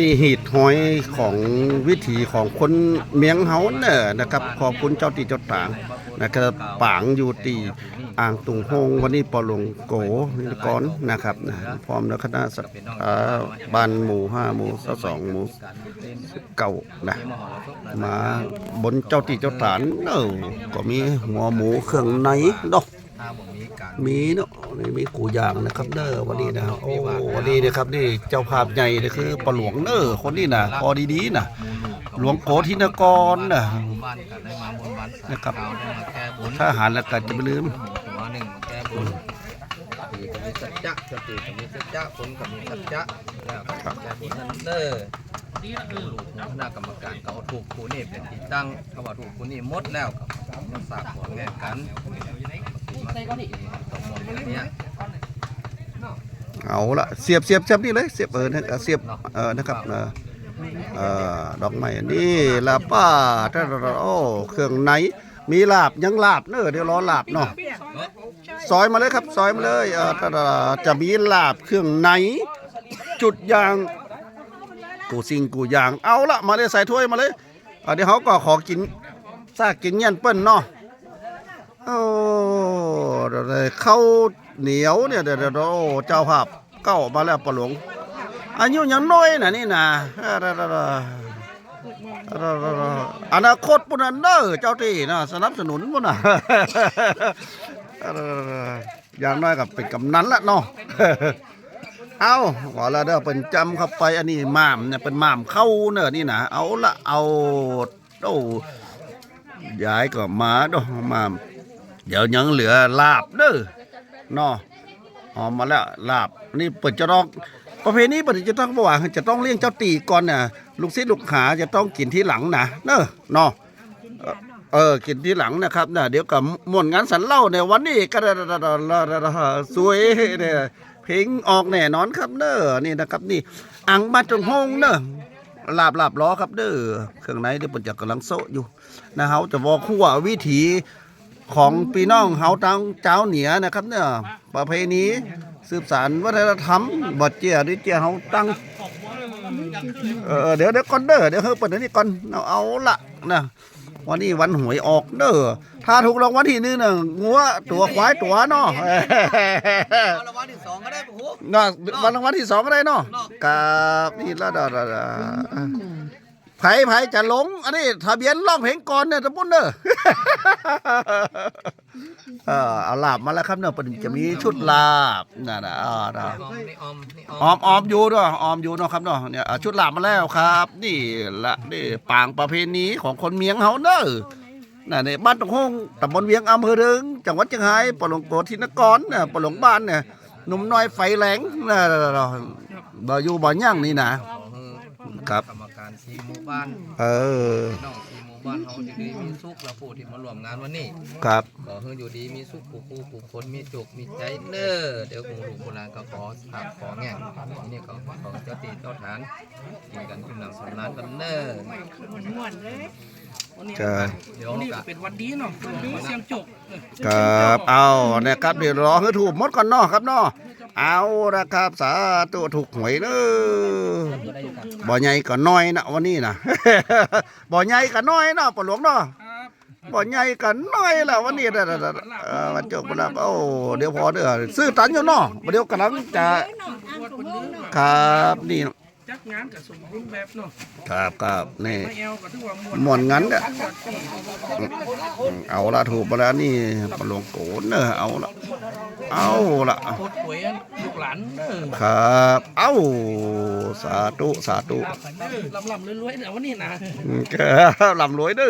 นี่หีดหอยของวิถีของคนเมียงเฮาเนอนะครับ ขอบคุณเจ้าตีเจ้าต่างนะครับปางอยู่ตีอ่างตุงโฮงวันนี้ปอลงโกนิกรนะครับนะพร้อมแล้วคณะสัตว์บ้านหมู่ห้าหมู่สองหมู่เก่านะมาบนเจ้าตีเจ้าฐานเนอก็มีหัวหมูเครื่องในดอก มีการมีเนาะนี่มีกูย่างนะครับเด้อวันนี้นะโอ้วันนี้นะครับนี่เจ้าภาพใหญ่นี่คือปลาหลวงเด้อคนนี้นะพอดีๆนะหลวงโกธินกรนะหมู่บ้านก็ได้มาบนบ้านสานะครับขาวได้มาแก้บนถ้าหารแล้วก็จะไม่ลืมหัวหนึ่งมาแก้บนตีก็มีสัจจะสติก็มีสัจจะผลก็มีสัจจะแล้วก็แก้บนนั่นเด้อลูกของคณะกรรมการก็เอาถูกคูนี่เป็นที่ตั้งเขาว่าถูกคูนี่หมดแล้วก็มาสาบหัวแง่กัน เอาละเสียบเสียบเสียบนี่เลยเสียบเออเสียบเออนะครับเออดอกไม้นี่ลาป้าถ้าโอ้เครื่องในมีลาบยังลาบเนอะเดี๋ยวรอลาบเนาะซอยมาเลยครับซอยมาเลยเออถ้าจะมีลาบเครื่องในจุดยางกูซิงกูยางเอาละมาเลยใส่ถ้วยมาเลยเดี๋ยวเขาก็ขอกินซากกินเงี้ยนเปิ้นเนาะโอ้ เข้าเหนียวเนี่ยเดี๋ยวเดี๋ยวโอ้เจ้าภาพเก้ามาแล้วปะหลวงอายุยังน้อยนะนี่นะออเดี๋ยวเดี๋ยวเดี๋ยวเดี๋ยวเดี๋ยวเดี๋ยวอนาคตปุ่นนันเด้อเจ้าที่นะสนับสนุนปุ่นนะอยวเดี๋ยวเดี๋ยวอย่างน้อยก็เป็นกำนันละเนาะเอาขอละเด้อเป็นจำเข้าไปอันนี้หม่ามเนี่ยเป็นหม่ามเข้าเนอะนี่นะเอาละเอาโอ้ยายก็มาดอหม่าม เดี๋ยวยังเหลือลาบเด้อนาะเออมาแล้วลาบนี่เปิดจะต้องประเพณีเปิดจะต้องบอกว่าจะต้องเลี้ยงเจ้าตีก่อนน่ะลูกศิษย์ลูกหาจะต้องกินที่หลังนะเนอะเนาะเออเออกินที่หลังนะครับนะเดี๋ยวกับมวนงานสันเล่าในวันนี้ก็สวยเนี่ยเพลงออกแน่นอนครับเด้อนี่นะครับนี่อังมาตรงห้องเด้อลาบลาบล้อครับเด้อเครื่องในเดี๋ยวผมจะกำลังโซะอยู่นะเฮาจะบอกคู่ว่าวิถี ของพี่น้องเฮาทางเจ้าเหนือนะครับเนี่ยประเพณีสืบสานวัฒนธรรมบทเจียหรือเจียเฮาตั้งเออเดี๋ยวเดี๋ยวก่อนเด้อเดี๋ยวเฮาเปิดอันนี้ก่อนเอาเอาละนะวันนี้วันหวยออกเด้อถ้าถูกรางวัลที่หนึ่งน่ะงัวตัวควายตัวเนาะเอาละวันที่สองก็ได้ปุ๊บเนาะวันรางวัลที่สองก็ได้เนาะกับนี่ละดาดาดา ไผไผจะหลง อันนี้ทะเบียนร้องเพลงก่อนเนี่ยตะปุ้นเด้อเออเอาลาบมาแล้วครับเนี่ยจะมีชุดลาบน่ะนะอ่านะออมนี่ออมนี่ออออมมออมอยู่ด้วยออมอยู่เนาะครับเนาะเนี่ยอะชุดลาบมาแล้วครับ นี่ละนี่ปางประเพณีของคนเมียงเฮาเด้อน่ะนี่บ้านตงฮงตำบลเวียงอำเภอเดิงจังหวัดเชียงรายปะหลงโกธินกรเนี่ยปะหลงบ้านเนี่ยหนุ่มน้อยไฟแหลงน่ะบ่อยู่บ่ย่างนี่นะขอให้ครับกรรมการสีหมู่บ้านเออพี่น้องสีหมู่บ้านเฮาอยู่ดีมีสุขและผู้ที่มาร่วมงานวันนี้ครับขอให้อยู่ดีมีสุขผู้ผู้ผู้คนมีจุกมีใจเด้อเดี๋ยวหมู่ลูกโบราณก็ขอถามขอแง่งนี่ก็ขอเจ้าตีเจ้าฐานกินกันกินหลังสำนานกันเด้อม่วนเลยวันนี้จะเดี๋ยววันนี้ก็ก็เป็นวันดีเนาะวันนี้เสียงจกเออครับเอาเนี่ยครับเดี๋ยวรอให้ถูกหมดก่อนเนาะครับเนาะ เอาละครับสาธุถูกหวยเด้อบ่ใหญ่ก็น้อยนะวันนี้นะ บ่ใหญ่ก็น้อยเนาะปะหลวงเนาะครับบ่ใหญ่กันน้อยละวันนี้เด้อเด้อเด้อเออวันจบบ่รับโอ้เดี๋ยวพอเด้อซื้อตันอยู่เนาะเดี๋ยวกำลังจะปวดคนเดือดครับนี่จัก งานกับสมบูรณ์แบบเนาะครับครับนี่ ไม่แอลก็ถือว่าม่วนม่วนงั้นเด้อปวดที่เอาละถูกมาแล้วนี่ปลหลวงโกนเด้อเอาละเอาละปวดป่วยอันลูกหลานเด้อครับ เอ้าสาธุสาธุลำลำๆรวยๆเดี๋ยววันนี้นะครับลำรวยเด้อ